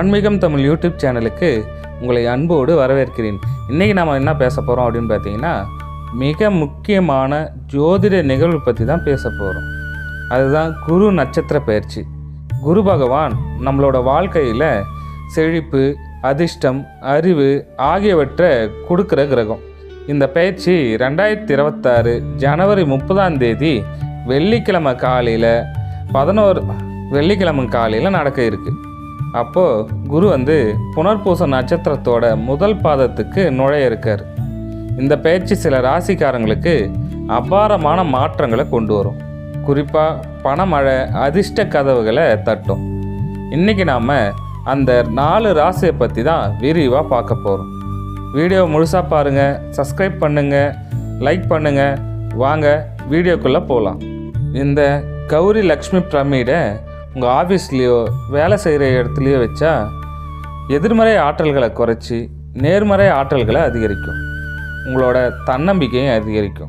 ஆன்மீகம் தமிழ் யூடியூப் சேனலுக்கு உங்களை அன்போடு வரவேற்கிறேன். இன்றைக்கி நாம் என்ன பேச போகிறோம் அப்படின்னு பார்த்தீங்கன்னா மிக முக்கியமான ஜோதிட நிகழ்வு பற்றி தான் பேச போகிறோம் அதுதான் குரு நட்சத்திர பயிற்சி. குரு பகவான் நம்மளோட வாழ்க்கையில் செழிப்பு அதிர்ஷ்டம் அறிவு ஆகியவற்றை கொடுக்குற கிரகம். இந்த பயிற்சி ரெண்டாயிரத்தி இருபத்தாறு ஜனவரி முப்பதாம் தேதி வெள்ளிக்கிழமை காலையில் பதினோரு வெள்ளிக்கிழமை காலையில் நடக்க இருக்குது அப்போது குரு வந்து புனர்பூச நட்சத்திரத்தோட முதல் பாதத்துக்கு நுழைய இருக்கார். இந்த பயிற்சி சில ராசிக்காரங்களுக்கு அபாரமான மாற்றங்களை கொண்டு வரும். குறிப்பாக பணமழை அதிர்ஷ்ட கதவுகளை தட்டும். இன்றைக்கி நாம் அந்த நாலு ராசியை பற்றி தான் விரிவாக பார்க்க போகிறோம் வீடியோ முழுசாக பாருங்கள் சப்ஸ்கிரைப் பண்ணுங்கள் லைக் பண்ணுங்கள் வாங்க வீடியோக்குள்ளே போகலாம் இந்த கௌரி லக்ஷ்மி பிரமிடை உங்கள் ஆஃபீஸ்லேயோ வேலை செய்கிற இடத்துலையோ வச்சா எதிர்மறை ஆற்றல்களை குறைச்சி நேர்மறை ஆற்றல்களை அதிகரிக்கும். உங்களோட தன்னம்பிக்கையும் அதிகரிக்கும்.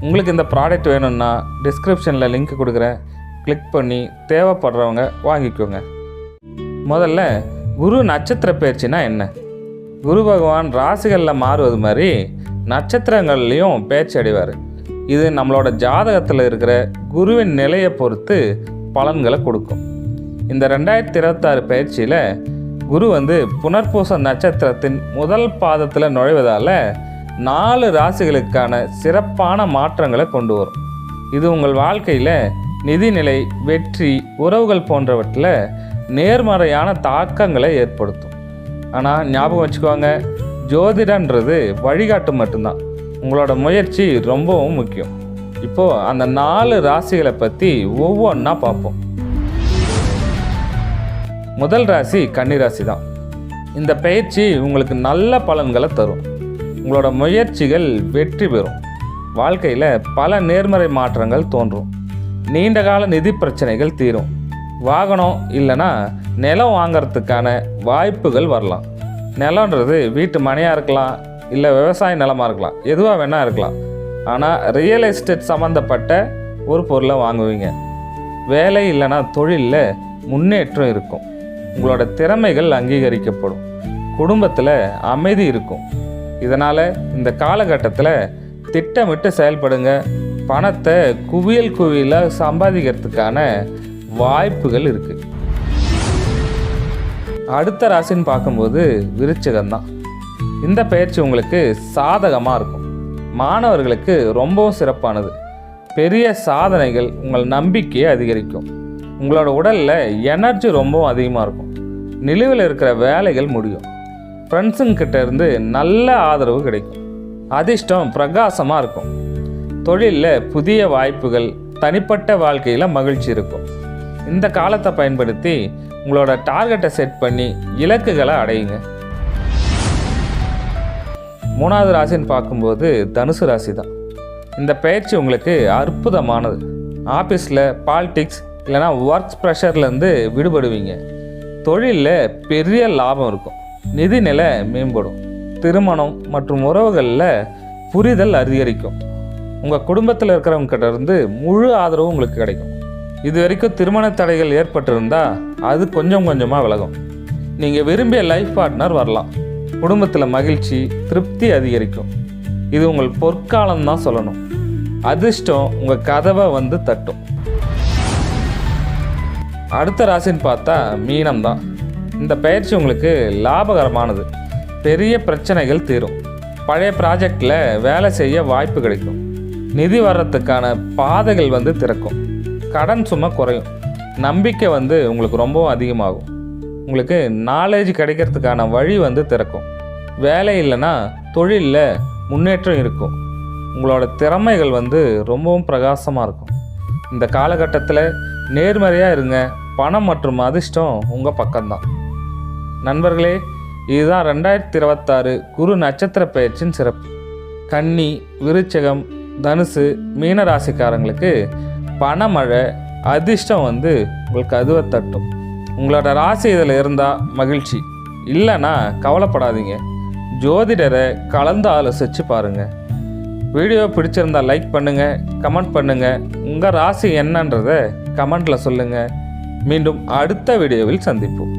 உங்களுக்கு இந்த ப்ராடக்ட் வேணும்னா டிஸ்கிரிப்ஷனில் லிங்க் கொடுக்குறேன். கிளிக் பண்ணி தேவைப்படுறவங்க வாங்கிக்கோங்க. முதல்ல குரு நட்சத்திர பயிற்சினா என்ன? குரு பகவான் ராசிகளில் மாறுவது மாதிரி நட்சத்திரங்கள்லேயும் பேச்சு அடைவார். இது நம்மளோட ஜாதகத்தில் இருக்கிற குருவின் நிலையை பொறுத்து பலன்களை கொடுக்கும். இந்த ரெண்டாயிரத்தி இருபத்தாறு பயிற்சியில் குரு வந்து புனர்பூச நட்சத்திரத்தின் முதல் பாதத்தில் நுழைவதால் நாலு ராசிகளுக்கான சிறப்பான மாற்றங்களை கொண்டு வரும். இது உங்கள் வாழ்க்கையில் நிதிநிலை வெற்றி உறவுகள் போன்றவற்றில் நேர்மறையான தாக்கங்களை ஏற்படுத்தும். ஆனால் ஞாபகம் வச்சுக்கோங்க ஜோதிடன்றது வழிகாட்டு மட்டும்தான். உங்களோட முயற்சி ரொம்பவும் முக்கியம். இப்போது அந்த நாலு ராசிகளை பற்றி ஒவ்வொன்றா பார்ப்போம். முதல் ராசி கன்னிராசி தான் இந்த பயிற்சி உங்களுக்கு நல்ல பலன்களை தரும். உங்களோட முயற்சிகள் வெற்றி பெறும். வாழ்க்கையில் பல நேர்மறை மாற்றங்கள் தோன்றும். நீண்ட கால நிதி பிரச்சனைகள் தீரும். வாகனம் இல்லைன்னா நிலம் வாங்கிறதுக்கான வாய்ப்புகள் வரலாம். நிலன்றது வீட்டு மனையாக இருக்கலாம் இல்லை விவசாய நிலமாக இருக்கலாம் எதுவாக வேணால் இருக்கலாம். ஆனால் ரியல் எஸ்டேட் சம்மந்தப்பட்ட ஒரு பொருளை வாங்குவீங்க. வேலை இல்லைன்னா தொழிலில் முன்னேற்றம் இருக்கும். உங்களோட திறமைகள் அங்கீகரிக்கப்படும். குடும்பத்தில் அமைதி இருக்கும். இதனால் இந்த காலகட்டத்தில் திட்டமிட்டு செயல்படுங்க. பணத்தை குவியல் குவியலாக சம்பாதிக்கிறதுக்கான வாய்ப்புகள் இருக்குது அடுத்த ராசின்னு பார்க்கும்போது விருச்சகம் தான் இந்த பயிற்சி உங்களுக்கு சாதகமாக இருக்கும். மாணவர்களுக்கு ரொம்பவும் சிறப்பானது. பெரிய சாதனைகள் உங்கள் நம்பிக்கையை அதிகரிக்கும். உங்களோட உடலில் எனர்ஜி ரொம்பவும் அதிகமாக இருக்கும். நிலுவில் இருக்கிற வேலைகள் முடியும். ஃப்ரெண்ட்ஸுங்கிட்ட இருந்து நல்ல ஆதரவு கிடைக்கும். அதிர்ஷ்டம் பிரகாசமாக இருக்கும். தொழிலில் புதிய வாய்ப்புகள் தனிப்பட்ட வாழ்க்கையில் மகிழ்ச்சி இருக்கும். இந்த காலத்தை பயன்படுத்தி உங்களோட டார்கெட்டை செட் பண்ணி இலக்குகளை அடையுங்க. மூணாவது ராசின்னு பார்க்கும்போது தனுசு ராசி தான் இந்த பயிற்சி உங்களுக்கு அற்புதமானது. ஆஃபீஸில் பாலிடிக்ஸ் இல்லைனா ஒர்க் ப்ரெஷர்லேருந்து விடுபடுவீங்க. தொழிலில் பெரிய லாபம் இருக்கும். நிதிநிலை மேம்படும். திருமணம் மற்றும் உறவுகளில் புரிதல் அதிகரிக்கும். உங்கள் குடும்பத்தில் இருக்கிறவங்ககிட்ட இருந்து முழு ஆதரவும் உங்களுக்கு கிடைக்கும். இது வரைக்கும் திருமண தடைகள் ஏற்பட்டிருந்தால் அது கொஞ்சம் கொஞ்சமாக விலகும். நீங்கள் விரும்பிய லைஃப் பார்ட்னர் வரலாம். குடும்பத்தில் மகிழ்ச்சி திருப்தி அதிகரிக்கும். இது உங்கள் பொற்காலம் தான் சொல்லணும். அதிர்ஷ்டம் உங்கள் கதவை வந்து தட்டும். அடுத்த ராசின்னு பார்த்தா மீனம் தான். இந்த பயிற்சி உங்களுக்கு லாபகரமானது. பெரிய பிரச்சனைகள் தீரும். பழைய ப்ராஜெக்டில் வேலை செய்ய வாய்ப்பு கிடைக்கும். நிதி வர்றதுக்கான பாதைகள் வந்து திறக்கும். கடன் சும்மா குறையும். நம்பிக்கை வந்து உங்களுக்கு ரொம்பவும் அதிகமாகும். உங்களுக்கு நாலேஜ் கிடைக்கிறதுக்கான வழி வந்து திறக்கும். வேலை இல்லைன்னா தொழிலில் முன்னேற்றம் இருக்கும். உங்களோட திறமைகள் வந்து ரொம்பவும் பிரகாசமாக இருக்கும். இந்த காலகட்டத்தில் நேர்மறையாக இருங்க. பணம் மற்றும் அதிர்ஷ்டம் உங்கள் பக்கம்தான். நண்பர்களே இதுதான் ரெண்டாயிரத்தி இருபத்தாறு குரு நட்சத்திர பயிற்சியின் சிறப்பு. கன்னி விருச்சகம் தனுசு மீன ராசிக்காரங்களுக்கு பணமழை அதிர்ஷ்டம் வந்து உங்களுக்கு அதுவை தட்டும். உங்களோட ராசி இதில் இருந்தால் மகிழ்ச்சி. இல்லைன்னா கவலைப்படாதீங்க. ஜோதிடரை கலந்து ஆலோசித்து பாருங்கள் வீடியோ பிடிச்சிருந்தா லைக் பண்ணுங்கள் கமெண்ட் பண்ணுங்கள் உங்கள் ராசி என்னன்றதை கமெண்ட்டில் சொல்லுங்கள் மீண்டும் அடுத்த வீடியோவில் சந்திப்போம்.